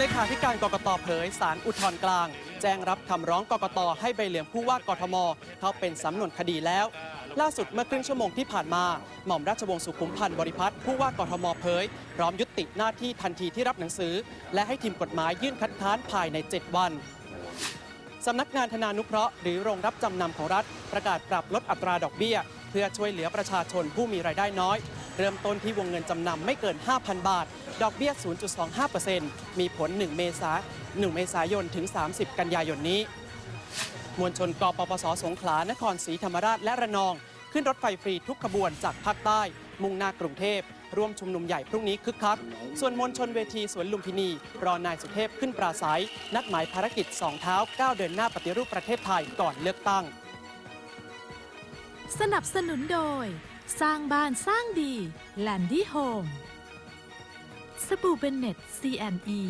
เลขาธิการกกตเผยสารอุทธรณ์กลาง แจ้งรับคำร้องกกตให้ใบเหลืองผู้ว่ากทม เข้าเป็นสำนวนคดีแล้ว ล่าสุดเมื่อครึ่งชั่วโมงที่ผ่านมา หม่อมราชวงศ์สุขุมพันธ์บริพัตรผู้ว่ากทมเผย พร้อมยุติหน้าที่ทันทีที่รับหนังสือ และให้ทีมกฎหมายยื่นคัดค้านภายใน 7 วันสำนักงานธนานุเคราะห์หรือโรงรับจำนำของรัฐ ประกาศปรับลดอัตราดอกเบี้ย เพื่อช่วยเหลือประชาชนผู้มีรายได้น้อย เริ่มต้นที่วงเงินจำนำไม่เกิน 5,000 บาท ดอกเบี้ย 0.25%มีผล 1 เมษา1เมษายนถึง 30 กันยายนนี้ มวลชนกปปสสงขลานครศรีธรรมราชและระนอง ขึ้นรถไฟฟรีทุกขบวนจากภาคใต้ มุ่งหน้ากรุงเทพร่วมชุมนุมใหญ่พรุ่งนี้คึกคัก ส่วนมวลชนเวทีสวนลุมพินี รอนายสุเทพขึ้นปราศัย นัดหมายภารกิจสองเท้าก้าวเดินหน้าปฏิรูปประเทศไทยก่อนเลือกตั้ง สนับสนุนโดย สร้างบ้านสร้างดี แลนดี้โฮม สบู่เบนเน็ต C&E